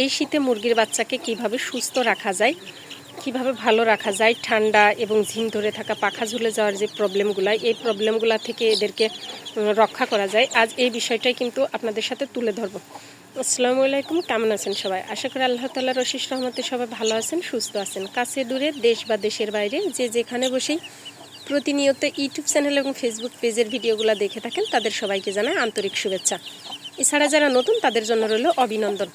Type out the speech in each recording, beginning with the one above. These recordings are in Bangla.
এই শীতে মুরগির বাচ্চাকে কীভাবে সুস্থ রাখা যায়, কীভাবে ভালো রাখা যায়, ঠান্ডা এবং ঝিম ধরে থাকা, পাখা ঝুলে যাওয়ার যে প্রবলেমগুলো, এই প্রবলেমগুলো থেকে এদেরকে রক্ষা করা যায়। আজ এই বিষয়টাই কিন্তু আপনাদের সাথে তুলে ধরবো। আসসালামু আলাইকুম, কেমন আছেন সবাই? আশা করি আল্লাহ তাল্লাহ রশিস রহমতে সবাই ভালো আছেন, সুস্থ আছেন। কাছে দূরে, দেশ বা দেশের বাইরে, যে যেখানে বসেই প্রতিনিয়ত ইউটিউব চ্যানেল এবং ফেসবুক পেজের ভিডিওগুলো দেখে থাকেন, তাদের সবাইকে জানাই আন্তরিক শুভেচ্ছা। এছাড়া যারা নতুন, তাদের জন্য রইল অভিনন্দন।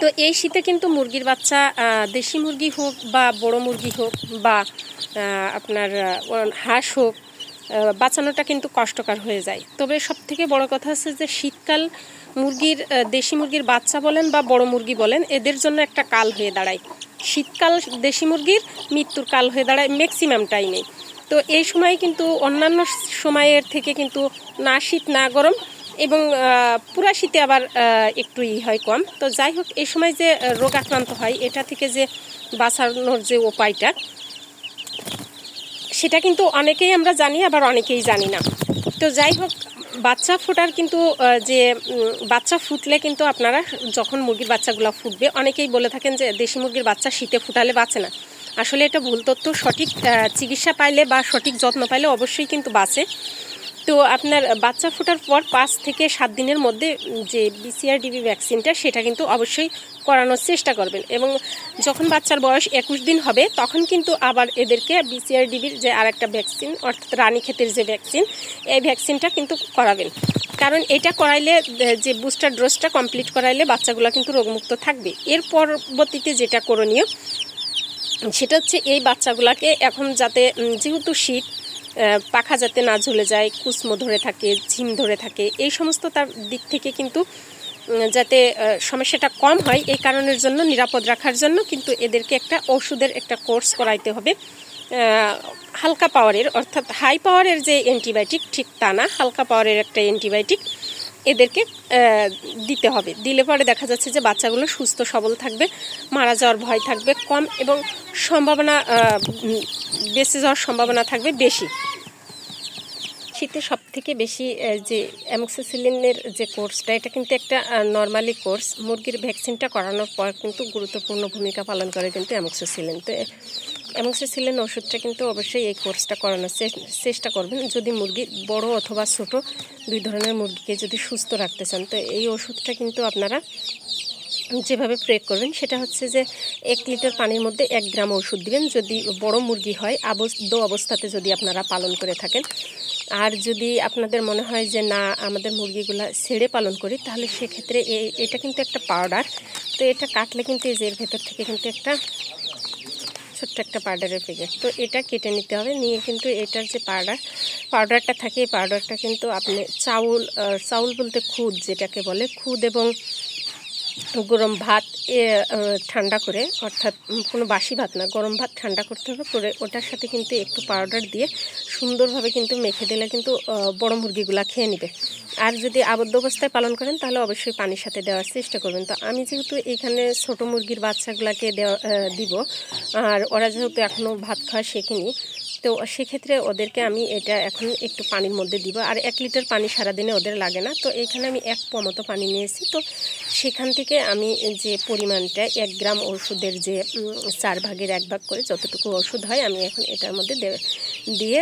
তো এই শীতে কিন্তু মুরগির বাচ্চা দেশি মুরগি হোক বা বড় মুরগি হোক বা আপনার হাঁস হোক বাঁচানোটা কিন্তু কষ্টকর হয়ে যায়। তবে সব থেকে বড় কথা হচ্ছে যে শীতকাল মুরগির দেশি মুরগির বাচ্চা বলেন বা বড় মুরগি বলেন, এদের জন্য একটা কাল হয়ে দাঁড়ায়। শীতকাল দেশি মুরগির, মৃত্যুর কাল হয়ে দাঁড়ায় ম্যাক্সিমাম টাইমে তো এই সময় কিন্তু অন্যান্য সময়ের থেকে কিন্তু না শীত, না গরম এবং পুরা শীতে আবার একটু ই হয় কম। তো যাই হোক, এই সময় যে রোগ আক্রান্ত হয়, এটা থেকে যে বাঁচানোর যে উপায়টা, সেটা কিন্তু অনেকেই আমরা জানি, আবার অনেকেই জানি না। তো যাই হোক, বাচ্চা ফোটার কিন্তু যে বাচ্চা ফুটলে কিন্তু আপনারা যখন মুরগির বাচ্চাগুলো ফুটবে, অনেকেই বলে থাকেন যে, দেশি মুরগির বাচ্চা শীতে ফুটালে বাঁচে না। আসলে এটা ভুল তথ্য, সঠিক চিকিৎসা পাইলে বা সঠিক যত্ন পাইলে অবশ্যই কিন্তু বাঁচে। তো আপনার বাচ্চা ফোটার পর পাঁচ থেকে সাত দিনের মধ্যে যে বিসিআরডিবি ভ্যাকসিনটা সেটা কিন্তু অবশ্যই করানোর চেষ্টা করবেন। এবং যখন বাচ্চার বয়স একুশ দিন হবে, তখন কিন্তু আবার এদেরকে বিসিআরডিবির যে আর একটা ভ্যাকসিন অর্থাৎ রানীক্ষেতের যে ভ্যাকসিন এই ভ্যাকসিনটা কিন্তু করাবেন। কারণ এটা করাইলে, যে বুস্টার ডোজটা কমপ্লিট করাইলে বাচ্চাগুলো কিন্তু রোগমুক্ত থাকবে। এর পরবর্তীতে যেটা করণীয়, সেটা হচ্ছে এই বাচ্চাগুলোকে এখন যাতে যেহেতু শীত পাখা যাতে না ঝুলে যায়, কুসমো ধরে থাকে, ঝিম ধরে থাকে, এই সমস্ত তার দিক থেকে কিন্তু যাতে সমস্যাটা কম হয়, এই কারণের জন্য, নিরাপদ রাখার জন্য কিন্তু এদেরকে একটা ওষুধের একটা কোর্স করাইতে হবে। হালকা পাওয়ারের অর্থাৎ হাই পাওয়ারের যে অ্যান্টিবায়োটিক ঠিক তা না, হালকা পাওয়ারের একটা অ্যান্টিবায়োটিক এদেরকে দিতে হবে। দিলে পরে দেখা যাচ্ছে যে বাচ্চাগুলো সুস্থ, সবল থাকবে, মারা যাওয়ার ভয় থাকবে কম এবং সম্ভাবনা বেঁচে যাওয়ার সম্ভাবনা থাকবে বেশি। শীতে সব থেকে বেশি যে অ্যামক্সিসিলিনের যে কোর্সটা, এটা কিন্তু একটা নর্মালি কোর্স। মুরগির ভ্যাকসিনটা করানোর পর কিন্তু গুরুত্বপূর্ণ ভূমিকা পালন করে কিন্তু অ্যামক্সিসিলিন। তো অ্যামক্সিসিলিন ওষুধটা কিন্তু অবশ্যই এই কোর্সটা করানোর চেষ্টা করবেন। যদি মুরগি বড় অথবা ছোট, দুই ধরনের মুরগিকে যদি সুস্থ রাখতে চান, তো এই ওষুধটা কিন্তু আপনারা যেভাবে প্রয়োগ করবেন, সেটা হচ্ছে যে এক লিটার পানির মধ্যে এক গ্রাম ওষুধ দিবেন। যদি বড় মুরগি হয় আবদ্ধ অবস্থাতে যদি আপনারা পালন করে থাকেন। আর যদি আপনাদের মনে হয় যে না, আমাদের মুরগিগুলো ছেড়ে পালন করি, তাহলে সেক্ষেত্রে এটা কিন্তু একটা পাউডার তো এটা কাটলে কিন্তু এই যে এর ভেতর থেকে কিন্তু একটা ছোট্ট একটা পাউডারের প্যাকেট তো এটা কেটে নিতে হবে। নিয়ে কিন্তু এটার যে পাউডার পাউডারটা থাকে, এই পাউডারটা কিন্তু আপনি চাউল চাউল বলতে খুদ যেটাকে বলে, খুদ এবং গরম ভাত ঠান্ডা করে, অর্থাৎ কোনো বাসি ভাত না, গরম ভাত ঠান্ডা করতে হবে, করে ওটার সাথে কিন্তু একটু পাউডার দিয়ে সুন্দরভাবে কিন্তু মেখে দিলে কিন্তু বড় মুরগিগুলা খেয়ে নেবে। আর যদি আবদ্ধ অবস্থায় পালন করেন, তাহলে অবশ্যই পানির সাথে দেওয়ার চেষ্টা করবেন। তো আমি যেহেতু এখানে ছোট মুরগির বাচ্চাগুলোকে দেওয়া দিব, আর ওরা যেহেতু এখনও ভাত খাওয়া শেখেনি, তো সেক্ষেত্রে ওদেরকে আমি এটা এখন একটু পানির মধ্যে দিব। আর এক লিটার পানি সারাদিনে ওদের লাগে না। তো এখানে আমি এক প মতো পানি নিয়েছি। তো সেখান থেকে আমি যে পরিমাণটা, এক গ্রাম ওষুধের যে চার ভাগের এক ভাগ করে যতটুকু ওষুধ হয়, আমি এখন এটার মধ্যে দিয়ে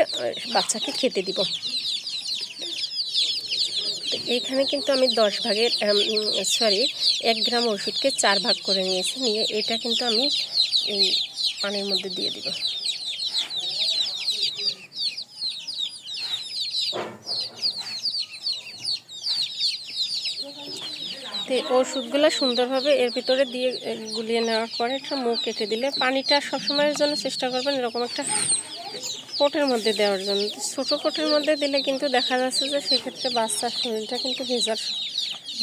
বাচ্চাকে খেতে দিব। এইখানে কিন্তু আমি দশ ভাগের সরি এক গ্রাম ওষুধকে চার ভাগ করে নিয়েছি। নিয়ে এটা কিন্তু আমি এই পানির মধ্যে দিয়ে দিব। ওষুধগুলো সুন্দরভাবে এর ভিতরে দিয়ে গুলিয়ে নেওয়ার পরে একটা মুখ কেটে দিলে পানিটা সবসময়ের জন্য চেষ্টা করবেন এরকম একটা কোটের মধ্যে দেওয়ার জন্য। ছোটো কোটের মধ্যে দিলে কিন্তু দেখা যাচ্ছে যে সেক্ষেত্রে বাচ্চার শরীরটা কিন্তু ভেজার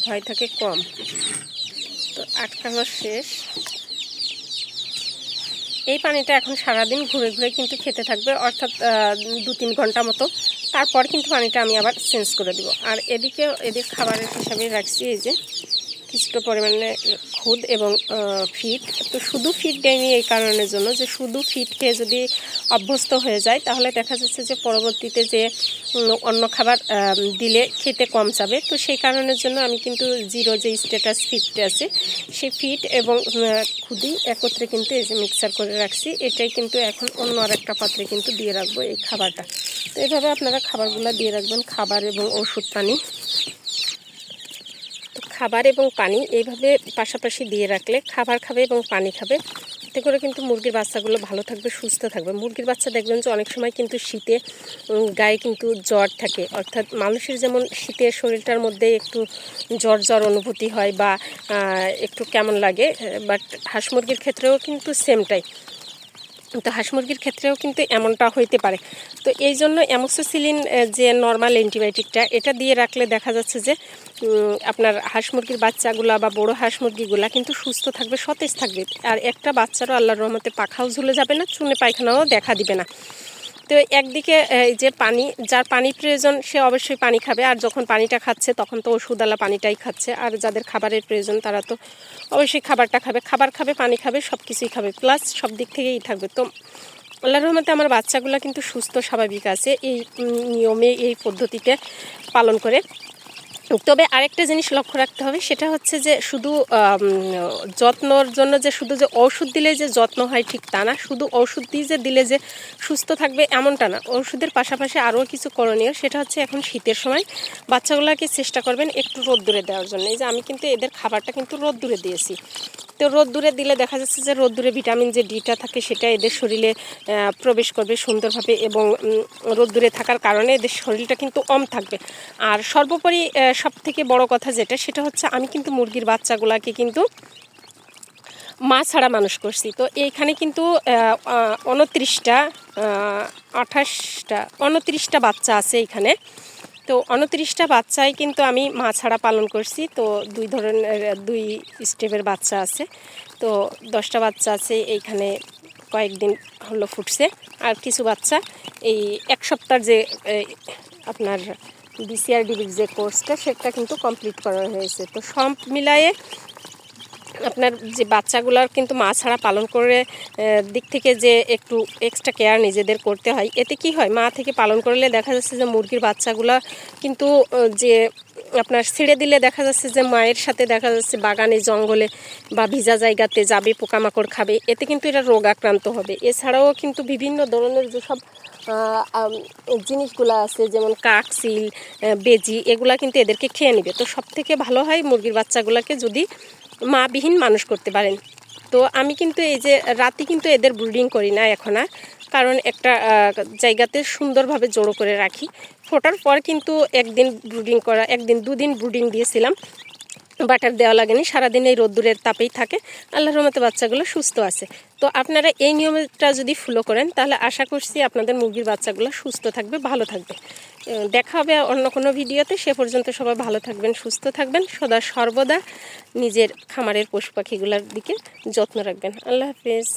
ভয় থাকে কম। তো আটকানো শেষ। এই পানিটা এখন সারাদিন ঘুরে ঘুরে কিন্তু খেতে থাকবে, অর্থাৎ দু তিন ঘণ্টা মতো। তারপর কিন্তু পানিটা আমি আবার চেঞ্জ করে দিব। আর এদিকে এদিক খাবারের হিসাবে রাখছি এই যে কিছুটা পরিমাণে খুদ এবং ফিট। তো শুধু ফিট দেয়নি এই কারণের জন্য যে শুধু ফিট খেয়ে যদি অভ্যস্ত হয়ে যায়, তাহলে দেখা যাচ্ছে যে পরবর্তীতে যে অন্য খাবার দিলে খেতে কম যাবে তো সেই কারণের জন্য আমি কিন্তু জিরো যে স্ট্যাটাস ফিট আছে, সেই ফিট এবং খুদি একত্রে কিন্তু এই যে মিক্সার করে রাখছি। এটাই কিন্তু এখন অন্য আর একটা পাত্রে কিন্তু দিয়ে রাখব এই খাবারটা। তো এইভাবে আপনারা খাবারগুলো দিয়ে রাখবেন, খাবার এবং ওষুধ পানি। খাবার এবং পানি এইভাবে পাশাপাশি দিয়ে রাখলে খাবার খাবে এবং পানি খাবে। এতে করে কিন্তু মুরগির বাচ্চাগুলো ভালো থাকবে, সুস্থ থাকবে। মুরগির বাচ্চা দেখবেন যে অনেক সময় কিন্তু শীতে গায়ে কিন্তু জ্বর থাকে। অর্থাৎ মানুষের যেমন শীতে শরীরটার মধ্যে একটু জ্বর জ্বর অনুভূতি হয় বা একটু কেমন লাগে, বাট হাঁস মুরগির ক্ষেত্রেও কিন্তু সেমটাই তো হাঁস মুরগির ক্ষেত্রেও কিন্তু এমনটা হইতে পারে। তো এই জন্য অ্যামোক্সোসিলিন যে নর্মাল অ্যান্টিবায়োটিকটা এটা দিয়ে রাখলে দেখা যাচ্ছে যে আপনার হাঁস মুরগির বাচ্চাগুলা বা বড় হাঁস মুরগিগুলা কিন্তু সুস্থ থাকবে, সতেজ থাকবে। আর একটা বাচ্চারও আল্লাহর রহমতে পাখাও ঝুলে যাবে না চুনে পায়খানাও দেখা দিবে না। তো একদিকে এই যে পানি, যার পানি প্রয়োজন, সে অবশ্যই পানি খাবে। আর যখন পানিটা খাচ্ছে, তখন তো ওষুধওয়ালা পানিটাই খাচ্ছে। আর যাদের খাবারের প্রয়োজন, তারা তো অবশ্যই খাবারটা খাবে। খাবার খাবে, পানি খাবে সব কিছুই খাবে। প্লাস সব দিক থেকেই থাকবে। তো আল্লাহ রহমতে আমার বাচ্চাগুলো কিন্তু সুস্থ, স্বাভাবিক আছে। এই নিয়মে, এই পদ্ধতিতে পালন করে। তবে আরেকটা জিনিস লক্ষ্য রাখতে হবে, সেটা হচ্ছে যে শুধু যত্নর জন্য যে শুধু যে ওষুধ দিলে যে যত্ন হয় ঠিক তা না, শুধু ওষুধ দিয়ে যে দিলে যে সুস্থ থাকবে এমনটা না। ওষুধের পাশাপাশি আরও কিছু করণীয়, সেটা হচ্ছে এখন শীতের সময় বাচ্চাগুলোকে চেষ্টা করবেন একটু রোদ রোদ্দুরে দেওয়ার জন্য। এই যে আমি কিন্তু এদের খাবারটা কিন্তু রোদ রোদ্দুরে দিয়েছি। তো রোদ্দুরে দিলে দেখা যাচ্ছে যে রোদ্দুরে ভিটামিন যে ডিটা থাকে সেটা এদের শরীরে প্রবেশ করবে সুন্দরভাবে এবং রোদ্দুরে থাকার কারণে এদের শরীরটা কিন্তু কম থাকবে। আর সর্বোপরি সব থেকে বড় কথা যেটা, সেটা হচ্ছে আমি কিন্তু মুরগির বাচ্চাগুলাকে কিন্তু মা ছাড়া মানুষ করছি। তো এইখানে কিন্তু উনত্রিশটা আঠাশটা উনত্রিশটা বাচ্চা আছে এখানে তো উনত্রিশটা বাচ্চাই কিন্তু আমি মা ছাড়া পালন করছি। তো দুই ধরনের, দুই স্টেপের বাচ্চা আছে। তো দশটা বাচ্চা আছে, এইখানে কয়েকদিন হলো ফুটছে। আর কিছু বাচ্চা, এই এক সপ্তাহ যে আপনার বিসিআরডিবির যে কোর্সটা সেটা কিন্তু কমপ্লিট করা হয়েছে। তো সব মিলায়ে আপনার যে বাচ্চাগুলার কিন্তু মা ছাড়া পালন করে দিক থেকে যে একটু এক্সট্রা কেয়ার নিজেদের করতে হয়, এতে কি হয়? মা থেকে পালন করলে দেখা যাচ্ছে যে মুরগির বাচ্চাগুলা কিন্তু যে আপনার ছেড়ে দিলে দেখা যাচ্ছে যে মায়ের সাথে দেখা যাচ্ছে বাগানে, জঙ্গলে বা ভিজা জায়গাতে যাবে, পোকামাকড় খাবে, এতে কিন্তু এটা রোগ আক্রান্ত হবে। এছাড়াও কিন্তু বিভিন্ন ধরনের যেসব জিনিসগুলো আছে, যেমন কাক সিল বেজি, এগুলা কিন্তু এদেরকে খেয়ে নেবে। তো সব থেকে ভালো হয় মুরগির বাচ্চাগুলোকে যদি মা বিহীন মানুষ করতে পারেন। তো আমি কিন্তু এই যে রাতে কিন্তু এদের ব্রুডিং করি না এখন আর। কারণ একটা জায়গাতে সুন্দরভাবে জড়ো করে রাখি। ফোটার পর কিন্তু একদিন ব্রুডিং করা, একদিন দুদিন ব্রুডিং দিয়েছিলাম। বাটার দেওয়া লাগেনি, সারাদিন এই রোদ্দুরের তাপেই থাকে। আল্লাহর রহমতে বাচ্চাগুলো সুস্থ আছে। তো আপনারা এই নিয়মটা যদি ফলো করেন, তাহলে আশা করছি আপনাদের মুরগির বাচ্চাগুলো সুস্থ থাকবে, ভালো থাকবে। দেখা হবে অন্য কোনো ভিডিওতে। সে পর্যন্ত সবাই ভালো থাকবেন, সুস্থ থাকবেন। সদা সর্বদা নিজের খামারের পশু পাখিগুলোর দিকে যত্ন রাখবেন। আল্লাহ হাফেজ।